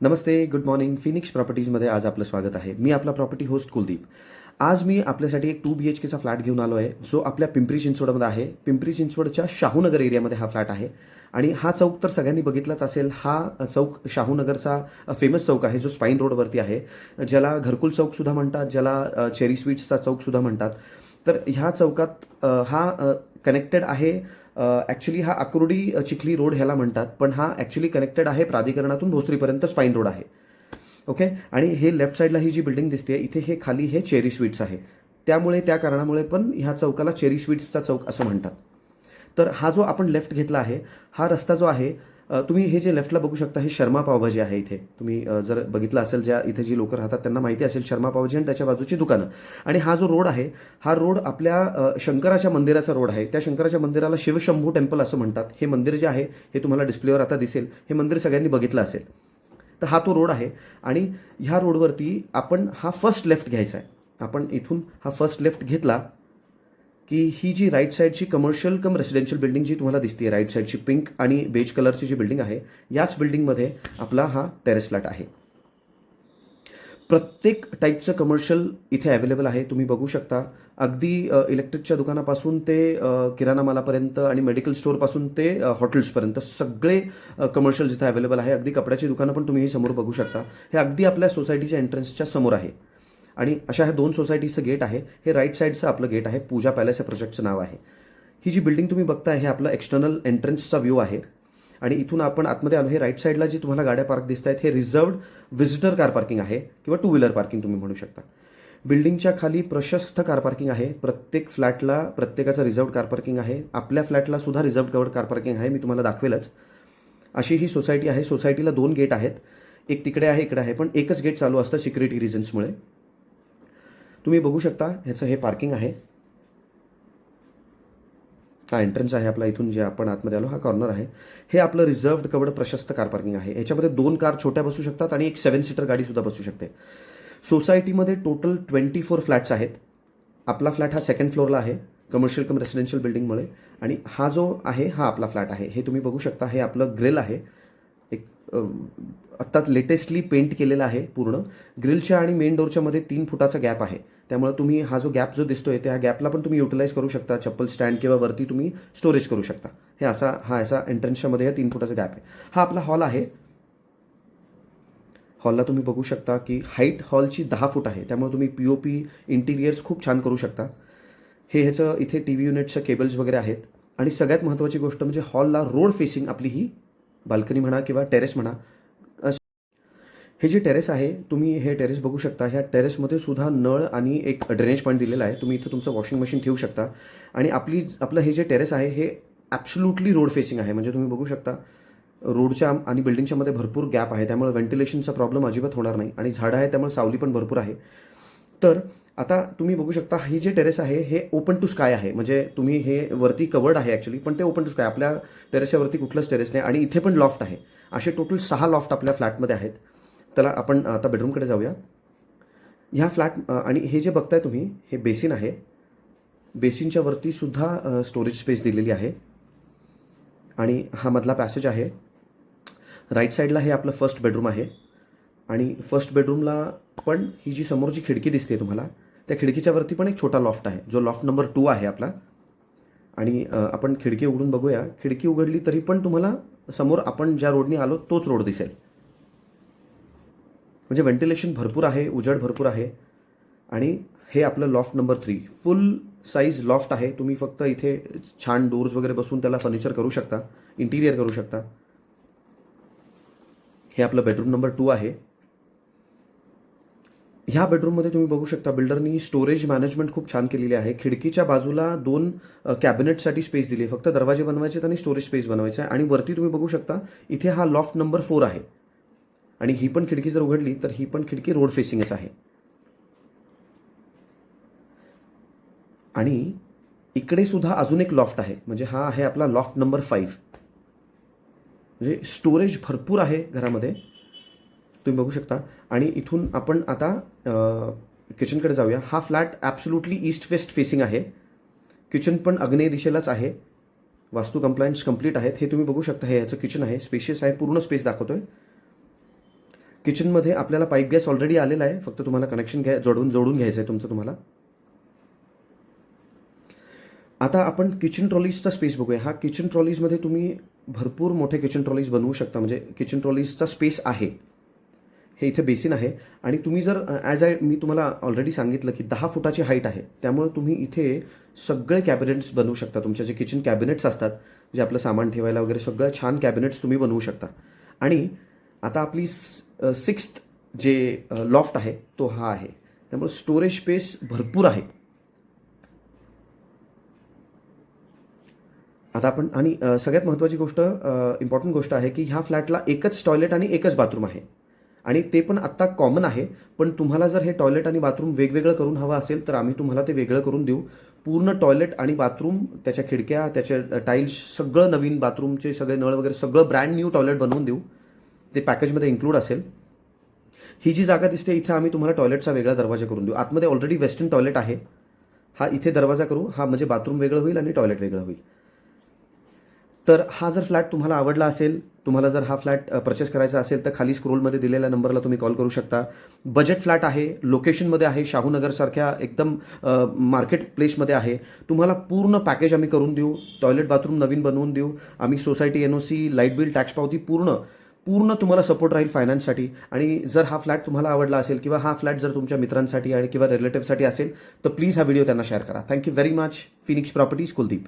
नमस्ते good morning Phoenix प्रॉपर्टीजमध्ये आज आपलं स्वागत आहे. मी आपला प्रॉपर्टी होस्ट कुलदीप. आज मी आपल्यासाठी एक टू बी एच केचा फ्लॅट घेऊन आलो आहे. जो आपल्या पिंपरी चिंचवडमध्ये आहे. पिंपरी चिंचवडच्या शाहूनगर एरियामध्ये हा फ्लॅट आहे. आणि हा चौक तर सगळ्यांनी बघितलाच असेल. हा चौक शाहूनगरचा फेमस चौक आहे. जो स्पाईन रोडवरती आहे. ज्याला घरकुल चौकसुद्धा म्हणतात. ज्याला चेरी स्वीट्सचा चौकसुद्धा म्हणतात. तर ह्या चौकात हा कनेक्टेड आहे ॲक्च्युली हा अक्रोडी चिखली रोड ह्याला म्हणतात पण हा ॲक्च्युली कनेक्टेड आहे प्राधिकरणातून भोसरीपर्यंत स्पाईन रोड आहे. ओके आणि हे लेफ्ट साईडला ही जी बिल्डिंग दिसते इथे हे खाली हे चेरी स्वीट्स आहे. त्यामुळे त्या कारणामुळे पण ह्या चौकाला चेरी स्वीट्सचा चौक असं म्हणतात. तर हा जो आपण लेफ्ट घेतला आहे हा रस्ता जो आहे तुम्ही हे जे लेफ्टला बघू शकता हे शर्मा पावभाजी आहे इथे. तुम्ही जर बघितलं असेल ज्या इथे जी लोक राहतात त्यांना माहिती असेल शर्मा पावभाजी आणि त्याच्या बाजूची दुकानं. आणि हा जो रोड आहे हा रोड आपल्या शंकराच्या मंदिराचा रोड आहे. त्या शंकराच्या मंदिराला शिवशंभू टेम्पल असं म्हणतात. हे मंदिर जे आहे हे तुम्हाला डिस्प्लेवर आता दिसेल. हे मंदिर सगळ्यांनी बघितलं असेल. तर हा तो रोड आहे आणि ह्या रोडवरती आपण हा फर्स्ट लेफ्ट घ्यायचा आहे. आपण इथून हा फर्स्ट लेफ्ट घेतला की ही जी राईट साईडची कमर्शियल कम रेसिडेन्शियल बिल्डिंग जी तुम्हाला दिसते राईट साईडची पिंक आणि बेज कलरची जी बिल्डिंग आहे याच बिल्डिंगमध्ये आपला हा टेरेस फ्लॅट आहे. प्रत्येक टाईपचं कमर्शियल इथे अवेलेबल आहे. तुम्ही बघू शकता अगदी इलेक्ट्रिकच्या दुकानापासून ते किराणा मालापर्यंत आणि मेडिकल स्टोअरपासून ते हॉटेल्सपर्यंत सगळे कमर्शियल जिथे अवेलेबल आहे. अगदी कपड्याची दुकानं पण तुम्ही समोर बघू शकता. हे अगदी आपल्या सोसायटीच्या एंट्रन्सच्या समोर आहे. आणि अशा ह्या दोन सोसायटीचं गेट आहे. हे राईट साईडचं आपलं गेट आहे. पूजा पॅलेस या प्रोजेक्टचं नाव आहे. ही जी बिल्डिंग तुम्ही बघताय हे आपलं एक्सटर्नल एंट्रन्सचा व्ह्यू आहे. आणि इथून आपण आतमध्ये आलो. हे राईट साईडला जी तुम्हाला गाड्या पार्क दिसत आहेत हे रिझर्वड व्हिजिटर कार पार्किंग आहे किंवा टू व्हीलर पार्किंग तुम्ही म्हणू शकता. बिल्डिंगच्या खाली प्रशस्त कार पार्किंग आहे. प्रत्येक फ्लॅटला प्रत्येकाचं रिझर्वड कार पार्किंग आहे. आपल्या फ्लॅटला सुद्धा रिझर्वड कवर्ड कार पार्किंग आहे. मी तुम्हाला दाखवेलच. अशी ही सोसायटी आहे. सोसायटीला दोन गेट आहेत. एक तिकडे आहे इकडे आहे. पण एकच गेट चालू असतं सिक्युरिटी रिझन्समुळे तुम्ही बघू शकता ह्याचं हे पार्किंग आहे. हा एंट्रन्स आहे आपला इथून जे आपण आतमध्ये आलो हा कॉर्नर आहे. हे आपलं रिझर्व्ड कवड प्रशस्त कार पार्किंग आहे. याच्यामध्ये दोन कार छोट्या बसू शकतात आणि एक सेवन सीटर गाडीसुद्धा बसू शकते. सोसायटीमध्ये टोटल ट्वेंटी फोर फ्लॅट्स आहेत. आपला फ्लॅट हा सेकंड फ्लोअरला आहे कमर्शियल कम रेसिडेन्शियल बिल्डिंगमुळे आणि हा जो आहे हा आपला फ्लॅट आहे. हे तुम्ही बघू शकता हे आपलं ग्रिल आहे. एक आत्ताच आत्ता लेटेस्टली पेंट केलेलं आहे पूर्ण. ग्रिलच्या आणि मेन डोरच्या मध्ये तीन फुटाचा गॅप आहे. त्यामुळे तुम्ही हा जो गॅप जो दिसतोय त्या गॅपला पण तुम्ही युटिलाइज करू शकता. चप्पल स्टँड किंवा वरती तुम्ही स्टोरेज करू शकता. हे असा हा असा एंट्रन्सच्यामध्ये हे तीन फुटाचा गॅप आहे. हा आपला हॉल आहे. हॉलला तुम्ही बघू शकता की हाईट हॉलची दहा फूट आहे. त्यामुळे तुम्ही पी ओ पी इंटिरियर्स खूप छान करू शकता. हे ह्याचं इथे टी व्ही युनिटचं केबल्स वगैरे आहेत. आणि सगळ्यात महत्त्वाची गोष्ट म्हणजे हॉलला रोड फेसिंग आपली ही बाल्कनी म्हणा किंवा टेरेस म्हणा हे जे टेरेस आहे तुम्ही हे टेरेस बघू शकता. ह्या टेरेसमध्ये सुद्धा नळ आणि एक ड्रेनेज पॉईंट दिलेला आहे. तुम्ही इथं तुमचं वॉशिंग मशीन ठेवू शकता. आणि आपली आपलं हे जे टेरेस आहे हे ॲब्सोल्युटली रोड फेसिंग आहे. म्हणजे तुम्ही बघू शकता रोडच्या आणि बिल्डिंगच्या मध्ये भरपूर गॅप आहे. त्यामुळे व्हेंटिलेशनचा प्रॉब्लेम अजिबात होणार नाही. आणि झाडं आहे त्यामुळे सावली पण भरपूर आहे. तर आता तुम्ही बघू शकता ही जे टेरेस आहे हे ओपन टू स्काय आहे. म्हणजे तुम्ही हे वरती कवर्ड आहे ॲक्च्युली पण ते ओपन टू स्काय आपल्या टेरेसच्या वरती कुठलंच टेरेस नाही. आणि इथे पण लॉफ्ट आहे. असे टोटल सहा लॉफ्ट आपल्या फ्लॅटमध्ये आहेत. त्याला आपण आता बेडरूमकडे जाऊया. ह्या फ्लॅट आणि हे जे बघताय तुम्ही हे बेसिन आहे. बेसिनच्या वरती सुद्धा स्टोरेज स्पेस दिलेली आहे. आणि हा मधला पॅसेज आहे. राईट साईडला हे आपलं फर्स्ट बेडरूम आहे. आणि फर्स्ट बेडरूमला पण ही जी समोरची खिडकी दिसते तुम्हाला त्या खिडकीच्या वरती पण एक छोटा लॉफ्ट आहे. जो लॉफ्ट नंबर टू आहे आपला. आणि आपण खिडकी उघडून बघूया. खिडकी उघडली तरी पण तुम्हाला समोर आपण ज्या रोडनी आलो तोच रोड दिसेल. म्हणजे व्हेंटिलेशन भरपूर आहे उजेड भरपूर आहे. आणि हे आपलं loft number three full size loft आहे. तुम्ही फक्त इथे छान डोर्स वगैरे बसून त्याला फर्निचर करू शकता इंटिरियर करू शकता. हे आपलं बेडरूम नंबर टू आहे. ह्या बेडरूममध्ये तुम्ही बघू शकता बिल्डरनी स्टोरेज मॅनेजमेंट खूप छान केलेली आहे. खिडकीच्या बाजूला दोन कॅबिनेटसाठी स्पेस दिली आहे. फक्त दरवाजे बनवायचे आणि स्टोरेज स्पेस बनवायचा आहे आणि वरती तुम्ही बघू शकता इथे हा लॉफ्ट नंबर फोर आहे. आणि ही पण खिडकी जर उघडली तर ही पण खिडकी रोड फेसिंगच आहे. आणि इकडे सुद्धा अजून एक लॉफ्ट आहे. म्हणजे हा आहे आपला लॉफ्ट नंबर फाईव्ह म्हणजे स्टोरेज भरपूर आहे घरामध्ये. तुम्ही बघू शकता. आणि इथून आपण आता किचनकडे जाऊया. हा flat absolutely east west facing आहे. किचन पण अग्नेय दिशेलाच आहे. वास्तू कंप्लायन्स कंप्लीट आहेत. हे तुम्ही बघू शकता. हे याचं किचन आहे. स्पेशियस आहे. पूर्ण स्पेस दाखवतो आहे किचनमध्ये आपल्याला पाईप गॅस ऑलरेडी आलेला आहे. फक्त तुम्हाला कनेक्शन घ्या जोडून जोडून घ्यायचं आहे तुमचं तुम्हाला. आता आपण किचन ट्रॉलीजचा स्पेस बघूया. हा किचन ट्रॉलीजमध्ये तुम्ही भरपूर मोठे किचन ट्रॉलीज बनवू शकता. म्हणजे किचन ट्रॉलीजचा स्पेस आहे. हे इथे बेसिन आहे. आणि तुम्ही जर ॲज आय मी तुम्हाला ऑलरेडी सांगितलं की दहा फुटाची हाईट आहे. त्यामुळे तुम्ही इथे सगळे कॅबिनेट्स बनवू शकता. तुमच्या जे किचन कॅबिनेट्स असतात जे आपलं सामान ठेवायला वगैरे सगळं छान कॅबिनेट्स तुम्ही बनवू शकता. आणि आता आपली सिक्स्थ जे लॉफ्ट आहे तो हा आहे. त्यामुळे स्टोरेज स्पेस भरपूर आहे. आता आपण आणि सगळ्यात महत्त्वाची गोष्ट इम्पॉर्टंट गोष्ट आहे की ह्या फ्लॅटला एकच टॉयलेट आणि एकच बाथरूम आहे. आणि ते पण आत्ता कॉमन आहे पण तुम्हाला जर हे टॉयलेट आणि बाथरूम वेगवेगळं करून हवं असेल तर आम्ही तुम्हाला ते वेगळं करून देऊ. पूर्ण टॉयलेट आणि बाथरूम त्याच्या खिडक्या त्याचे टाईल्स सगळं नवीन बाथरूमचे सगळे नळ वगैरे सगळं ब्रँड न्यू टॉयलेट बनवून देऊ. ते पॅकेजमध्ये इन्क्लूड असेल ही जी जागा दिसते इथे आम्ही तुम्हाला टॉयलेटचा वेगळा दरवाजा करून देऊ. आतमध्ये ऑलरेडी वेस्टर्न टॉयलेट आहे. हा इथे दरवाजा करू हा म्हणजे बाथरूम वेगळं होईल आणि टॉयलेट वेगळं होईल. तर हा जर फ्लॅट तुम्हाला आवडला असेल तुम्हाला जर हा फ्लॅट परचेस करायचा असेल तर खाली स्क्रोलमध्ये दिलेल्या नंबरला तुम्ही कॉल करू शकता. बजेट फ्लॅट आहे लोकेशनमध्ये आहे शाहूनगरसारख्या एकदम मार्केट प्लेसमध्ये आहे. तुम्हाला पूर्ण पॅकेज आम्ही करून देऊ. टॉयलेट बाथरूम नवीन बनवून देऊ. आम्ही society N O C light bill tax पावती पूर्ण पूर्ण तुम्हाला सपोर्ट राहील फायनान्ससाठी आणि जर हा फ्लॅट तुम्हाला आवडला असेल किंवा हा फ्लॅट जर तुमच्या मित्रांसाठी आणि किंवा रिलेटिव्हसाठी असेल तर प्लीज हा व्हिडिओ त्यांना शेअर करा. Thank you very much Phoenix properties Kuldeep.